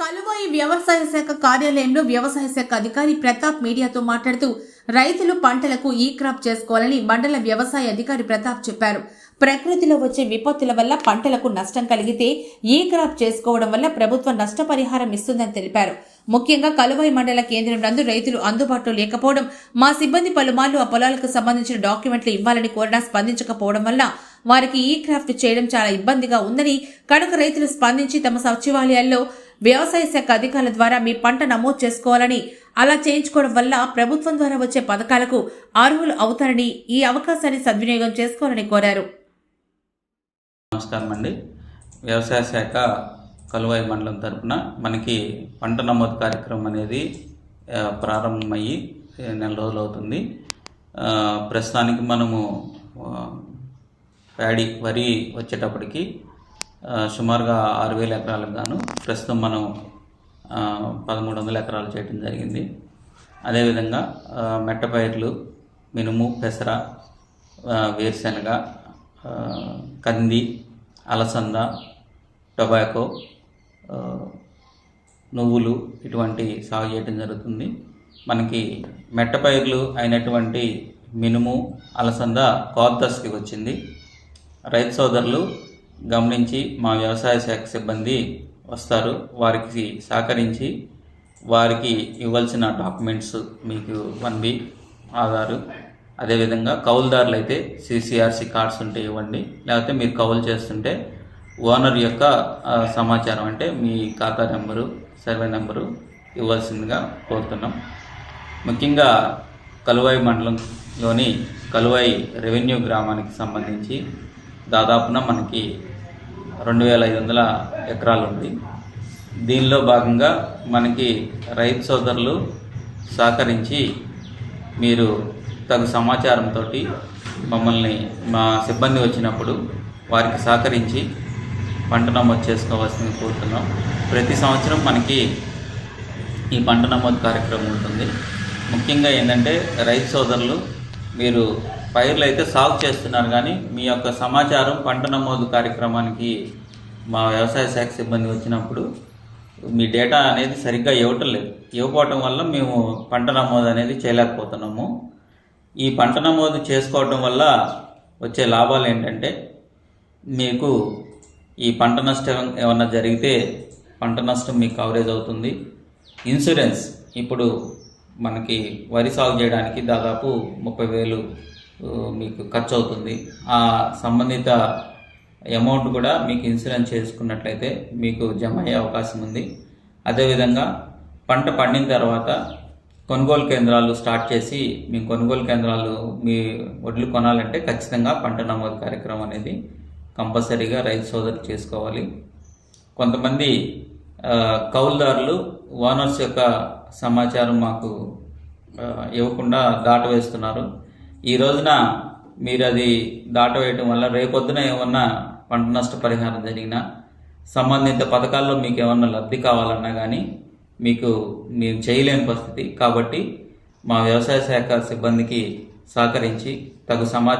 కలువాయి వ్యవసాయ శాఖ కార్యాలయంలో వ్యవసాయ శాఖ అధికారి ప్రతాప్ మీడియాతో మాట్లాడుతూ రైతులు పంటలకు ఈ క్రాప్ చేసుకోవాలని మండల వ్యవసాయ అధికారి ప్రతాప్ చెప్పారు. ప్రకృతిలో వచ్చే విపత్తుల వల్ల పంటలకు నష్టం కలిగితే ఈ క్రాప్ చేసుకోవడం వల్ల ప్రభుత్వం నష్టపరిహారం ఇస్తుందని తెలిపారు. ముఖ్యంగా కలువాయి మండల కేంద్రం నందు రైతులు అందుబాటులో లేకపోవడం మా సిబ్బంది పలుమార్లు ఆ పొలాలకు సంబంధించిన డాక్యుమెంట్లు ఇవ్వాలని కోరినా స్పందించకపోవడం వల్ల వారికి ఈ క్రాఫ్ట్ చేయడం చాలా ఇబ్బందిగా ఉందని కనుక రైతులు స్పందించి తమ సచివాలయాల్లో వ్యవసాయ శాఖ అధికారుల ద్వారా మీ పంట నమోదు చేసుకోవాలని అలా చేయించుకోవడం వల్ల ప్రభుత్వం ద్వారా వచ్చే పథకాలకు అర్హులు అవుతారని ఈ అవకాశాన్ని సద్వినియోగం చేసుకోవాలని కోరారు. నమస్కారం అండి. వ్యవసాయ శాఖ కలువాయి మండలం తరపున మనకి పంట నమోదు కార్యక్రమం అనేది ప్రారంభమయ్యి నెల రోజులు అవుతుంది ప్రస్తుతానికి మనము ప్యాడీ వరి వచ్చేటప్పటికి సుమారుగా ఆరు వేల ఎకరాలకు గాను ప్రస్తుతం మనం పదమూడు వందల ఎకరాలు చేయడం జరిగింది. అదేవిధంగా మెట్ట పైర్లు మినుము పెసర వేరుశనగ వేరుశెనగ కంది అలసంద టొబాకో నువ్వులు ఇటువంటి సాగు చేయడం జరుగుతుంది. మనకి మెట్ట పైర్లు అయినటువంటి మినుము అలసంద కోద్దస్కి వచ్చింది. రైతు సోదరులు గమనించి మా వ్యవసాయ శాఖ సిబ్బంది వస్తారు వారికి సహకరించి వారికి ఇవ్వాల్సిన డాక్యుమెంట్స్ మీకు వన్ బి ఆధారు. అదేవిధంగా కౌలుదారులు అయితే సిసిఆర్సి కార్డ్స్ ఉంటే ఇవ్వండి లేకపోతే మీరు కౌలు చేస్తుంటే ఓనర్ యొక్క సమాచారం అంటే మీ ఖాతా నెంబరు సర్వే నెంబరు ఇవ్వాల్సిందిగా కోరుతున్నాం. ముఖ్యంగా కలువాయి మండలంలోని కలువాయి రెవెన్యూ గ్రామానికి సంబంధించి దాదాపున మనకి రెండు వేల ఐదు వందల ఎకరాలు ఉంది దీనిలో భాగంగా మనకి రైతు సోదరులు సహకరించి మీరు తగు సమాచారంతో మమ్మల్ని మా సిబ్బంది వచ్చినప్పుడు వారికి సహకరించి పంట నమోదు చేసుకోవాల్సింది కోరుతున్నాం. ప్రతి సంవత్సరం మనకి ఈ పంట నమోదు కార్యక్రమం ఉంటుంది. ముఖ్యంగా ఏంటంటే రైతు సోదరులు మీరు పైర్లు అయితే సాగు చేస్తున్నారు కానీ మీ యొక్క సమాచారం పంట నమోదు కార్యక్రమానికి మా వ్యవసాయ శాఖ సిబ్బంది వచ్చినప్పుడు మీ డేటా అనేది సరిగ్గా ఇవ్వటం లేదు. ఇవ్వకపోవటం వల్ల మేము పంట నమోదు అనేది చేయలేకపోతున్నాము. ఈ పంట నమోదు చేసుకోవటం వల్ల వచ్చే లాభాలు ఏంటంటే మీకు ఈ పంట నష్టం ఏమన్నా జరిగితే పంట నష్టం మీకు కవరేజ్ అవుతుంది. ఇన్సూరెన్స్ ఇప్పుడు మనకి వరి సాగు చేయడానికి దాదాపు ముప్పై వేలు మీకు ఖర్చు అవుతుంది. ఆ సంబంధిత అమౌంట్ కూడా మీకు ఇన్సూరెన్స్ చేసుకున్నట్లయితే మీకు జమ అయ్యే అవకాశం ఉంది. అదేవిధంగా పంట పండిన తర్వాత కొనుగోలు కేంద్రాలు స్టార్ట్ చేసి మీ కొనుగోలు కేంద్రాలు మీ వడ్లు కొనాలంటే ఖచ్చితంగా పంట నమోదు కార్యక్రమం అనేది కంపల్సరీగా రైతు సోదరు చేసుకోవాలి. కొంతమంది కౌలుదారులు ఓనర్స్ యొక్క సమాచారం మాకు ఇవ్వకుండా దాటవేస్తున్నారు. ఈ రోజున మీరు అది దాటవేయటం వల్ల రేపొద్దున ఏమన్నా పంట నష్ట పరిహారం జరిగినా సంబంధిత పథకాల్లో మీకు ఏమన్నా లబ్ధి కావాలన్నా కానీ మీకు మేము చేయలేని పరిస్థితి కాబట్టి మా వ్యవసాయ శాఖ సిబ్బందికి సహకరించి తగు సమాచారం